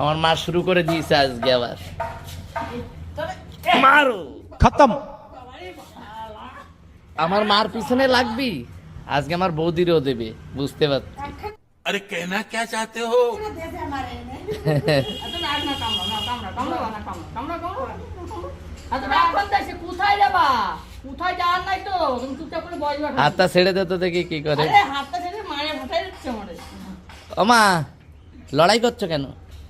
আমার মা শুরু করে দিয়েছে আজকে আবার। মারো। খতম। আমার মার পিছনে লাগবি? আজকে আমার বৌদিরও দেবে বুঝতে পারছি। আরে কেনা কে চাতে হো? হাতটা ছেড়ে দে তো দেখি কি করে। ও মা লড়াই করছ কেন?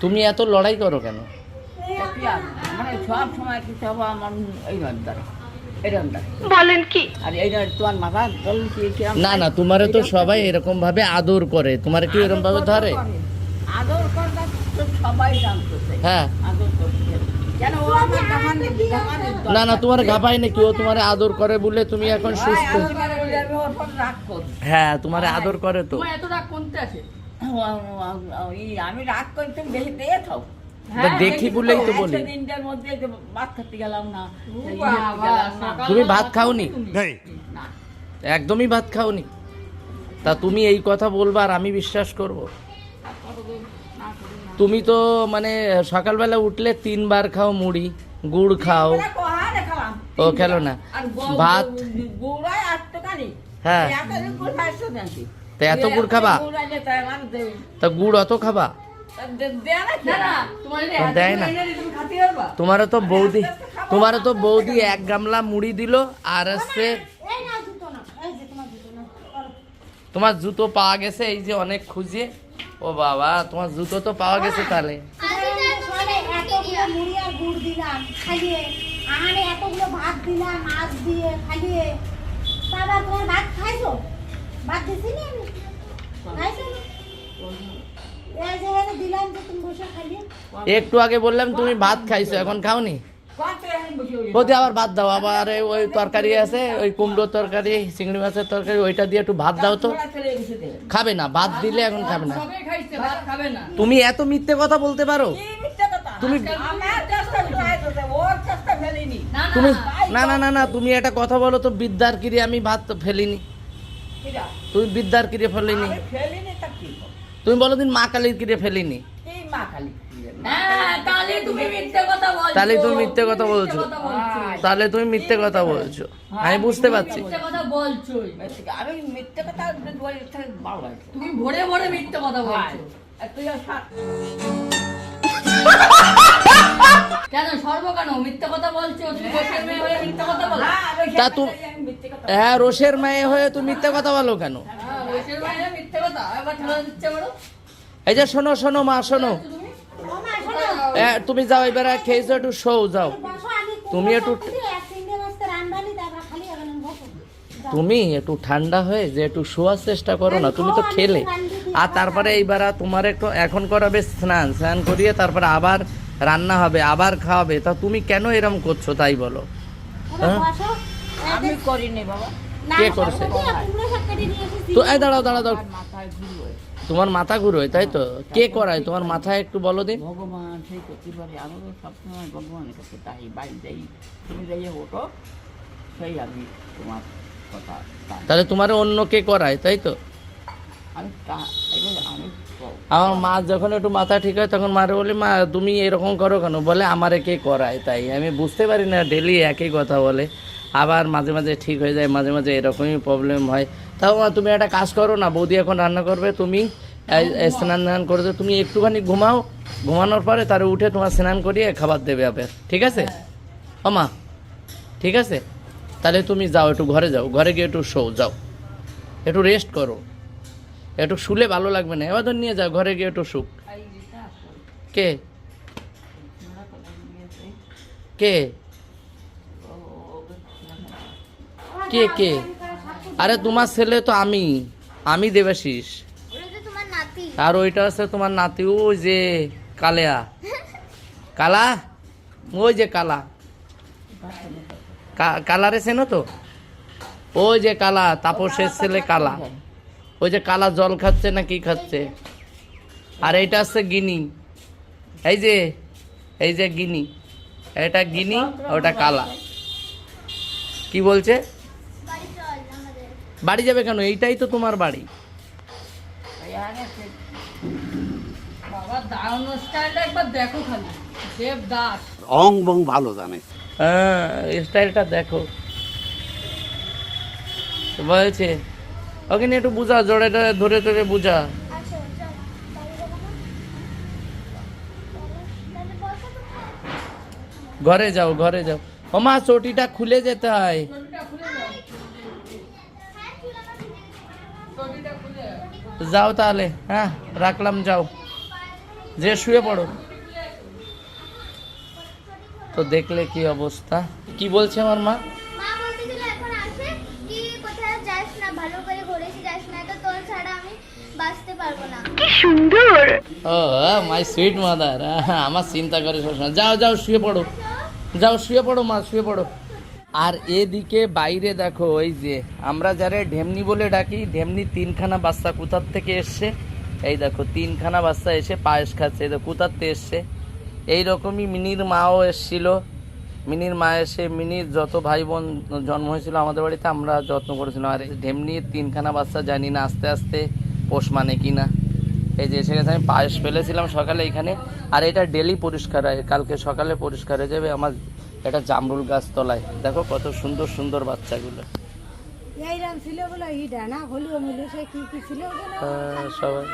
তুমি এত লড়াই করো কেন? মানে সব সময় কি সব আমার এই রন্দার বলেন কি? আর এই রন্দার তোমার মাথা বল কি কিরম না না তোমারে তো সবাই এরকম ভাবে আদর করে। তোমার কি এরকম ভাবে ধরে? আদর সবাই হ্যাঁ। না না তোমার ঘাপাই নাকি? ও তোমার আদর করে বলে তুমি এখন সুস্থ। হ্যাঁ তোমার আদর করে তো। এত রাগ কোনতে আছে? আমি রাগ করি তুমি বেশি দিয়ে থাও। দেখি বলেই তো বলি। দিনটার মধ্যে ভাত খেতে গেলাম না। সকালবেলা তুমি ভাত খাওনি? একদমই ভাত খাওনি? তা তুমি এই কথা বলবা আর আমি বিশ্বাস করব। তুমি তো মানে সকালবেলা উঠলে তিনবার খাও মুড়ি গুড় খাও? ও খেলো না। ভাত। হ্যাঁ? তা এত গুড় খাবা? তা গুড় অত খাবা? দে- দেয়া? না তোমারও তো বৌদি তোমারও তো বৌদি এক গামলা মুড়ি দিল আর হচ্ছে জুতো নাও। এই যে তোমার জুতো পাওয়া গেছে এই যে অনেক খুঁজে। ও বাবা তোমার জুতো তো পাওয়া গেছে তাহলে। সকালে মুড়ি আর গুড় দিলাম খাইয়ে। এতগুলো ভাত দিলাম মাছ দিয়ে খাইয়ে। তারপর তোমার ভাত খাইছো ভাত দিছি না আমি খাইছো না? এই যে এখানে দিলাম যে তুমি বসে খাইয়ে একটু আগে বললাম তুমি ভাত খাইছো এখন খাওনি বৌদি আবার ভাত দাও আবার ওই তরকারি আছে ওই কুমড়োর তরকারি চিংড়ি মাছের তরকারি ওইটা দিয়ে একটু ভাত দাও তো। খাবে না ভাত দিলে এখন খাবে না সবে খাইছে ভাত খাবে না তুমি এত মিথ্যে কথা বলতে পারো? তুমি আমার চেষ্টা চলাইতেছে, ওর চেষ্টা ফেলিনি। না না তুমি না না না না তুমি একটা কথা বলো তো বিদ্যার কিরে আমি ভাত তো ফেলিনি তুমি বিদ্যার কিরে ফেলিনি? তুমি বলো দিন মা কালীর কিরে ফেলিনি? হ্যাঁ তাহলে তুমি মিথ্যে কথা বলছো তাহলে তুমি মিথ্যে কথা বলছো। মিথ্যে কথা বলছো তাহলে তুমি মিথ্যে কথা বলছো আমি বুঝতে পারছি কথা বলছোই আমি মিথ্যে কথা বলি, তাহলে ভালো লাগে। তুমি ভোরে ভোরে মিথ্যে কথা বলছো থাক। কেন সর্ব কেন মিথ্যে কথা বলছো তুমি মেয়ে হয়ে মিথ্যে কথা বলো হ্যাঁ, তা তুমি- হ্যাঁ রোষের মেয়ে হয়ে তুমি মিথ্যে কথা বলো কেন? হ্যাঁ মেয়ে মিথ্যে কথা একবার ঠেলা দিচ্ছে বলো। এই যে শোনো শোনো মা শোনো। তুমি? ও মা শোনো। এ, তুমি যাও এবার খেয়েছো একটু শো যাও। তুমি একটু-। তুমি একটু ঠান্ডা হয়ে যে একটু শোয়ার চেষ্টা করো না তুমি তো খেলে। আর তারপরে এইবার তোমার একটু এখন করাবে স্নান স্নান করিয়ে তারপরে আবার রান্না হবে আবার খাওয়াবে তা তুমি কেন এরম করছ তাই বলো? হ্যাঁ? আমি করিনি বাবা। কে করছে? তো এই দাঁড়াও দাঁড়াও দাঁড়াও। তোমার মাথা ঘুরোয় তাই তো? কে করায়? তোমার মাথায় একটু বলো দিন। ভগবান সেই করতে পারে আমারও সবসময় ভগবানের কাছে তাই বাড়ি যাই। তুমি যাই ওঠো সেই আমি তোমার কথা তাহলে তোমার অন্য কে করায় তাই তো? আমি আমার মা যখন একটু মাথা ঠিক হয়, তখন মারে বলি, মা, তুমি এরকম করো কেন? বলে, আমার কে করায় তাই? আমি বুঝতে পারি না ডেলি একই কথা বলে। আবার মাঝে মাঝে ঠিক হয়ে যায়, মাঝে মাঝে এরকমই প্রবলেম হয়। তাও মা, তুমি একটা কাজ করো না, বৌদি এখন রান্না করবে, তুমি স্নান টান করে তুমি একটুখানি ঘুমাও। ঘুমানোর পরে তার উঠে তোমার স্নান করিয়ে খাবার দেবে আবার, ঠিক আছে? ও মা, ঠিক আছে? তাহলে তুমি যাও, একটু ঘরে যাও, ঘরে গিয়ে একটু শো, যাও। একটু রেস্ট করো। একটু শুলে ভালো লাগবে না। এবার নিয়ে যাও, ঘরে গিয়ে একটু শুক। কে? কে? কে কে? আরে তোমার ছেলে তো আমি আমি দেবাশিস। আর ওইটা আছে তোমার নাতি, ওই যে কালেয়া। কালা? ওই যে কালা। কালারে চেনো তো? ওই যে কালা, তাপসের ছেলে কালা। ওই যে কালা জল খাচ্ছে না কি খাচ্ছে? আর এইটা আছে গিনি। এই যে এই যে গিনি। এটা গিনি ওটা কালা। কি বলছে? বাড়ি যাবে কেন? এইটাই তো তোমার বাড়ি। অং বং ভালো জানে। হ্যাঁ স্টাইলটা দেখো। বলছে ওকে নিয়ে একটু বুঝা জড়েটা ধরে ধরে বুঝা। ঘরে যাও ঘরে যাও। ও মা চটিটা খুলে যেতে হয়। যাও। তাহলে হ্যাঁ রাখলাম যাও। যে শুয়ে পড়ো। তো দেখলে কি অবস্থা। কি বলছে আমার মা মা বলতেছিল এখন আসে কি কোথাও যাস না ভালো করে ঘুরে এসে যাস না তো তোর ছাড়া আমি পারব না। ও মাই সুইট মাদার আমার চিন্তা করে সবসময় যাও যাও শুয়ে পড়ো। যাও শুয়ে পড়ো মা শুয়ে পড়ো। আর এদিকে বাইরে দেখো ওই যে আমরা যারা ঢেমনি বলে ডাকি ঢেমনি তিনখানা বাচ্চা কোথার থেকে এসছে? এই দেখো তিনখানা বাচ্চা এসে পায়েস খাচ্ছে এই দেখো কোথার থেকে এসছে? এইরকমই মিনির মাও এসছিল। মিনির মা এসে মিনির যত ভাই বোন জন্ম হয়েছিল আমাদের বাড়িতে আমরা যত্ন করেছিলাম। আর ঢেমনির তিনখানা বাচ্চা জানি না আস্তে আস্তে পোষ মানে কি না? এই যে এসে গেছে আমি পায়েস ফেলেছিলাম সকালে এখানে আর এটা ডেলি পরিষ্কার হয় কালকে সকালে পরিষ্কার হয়ে যাবে আমার এটা জামরুল গাছ তলায় দেখো কত সুন্দর সুন্দর বাচ্চাগুলো। ছিল সবাই।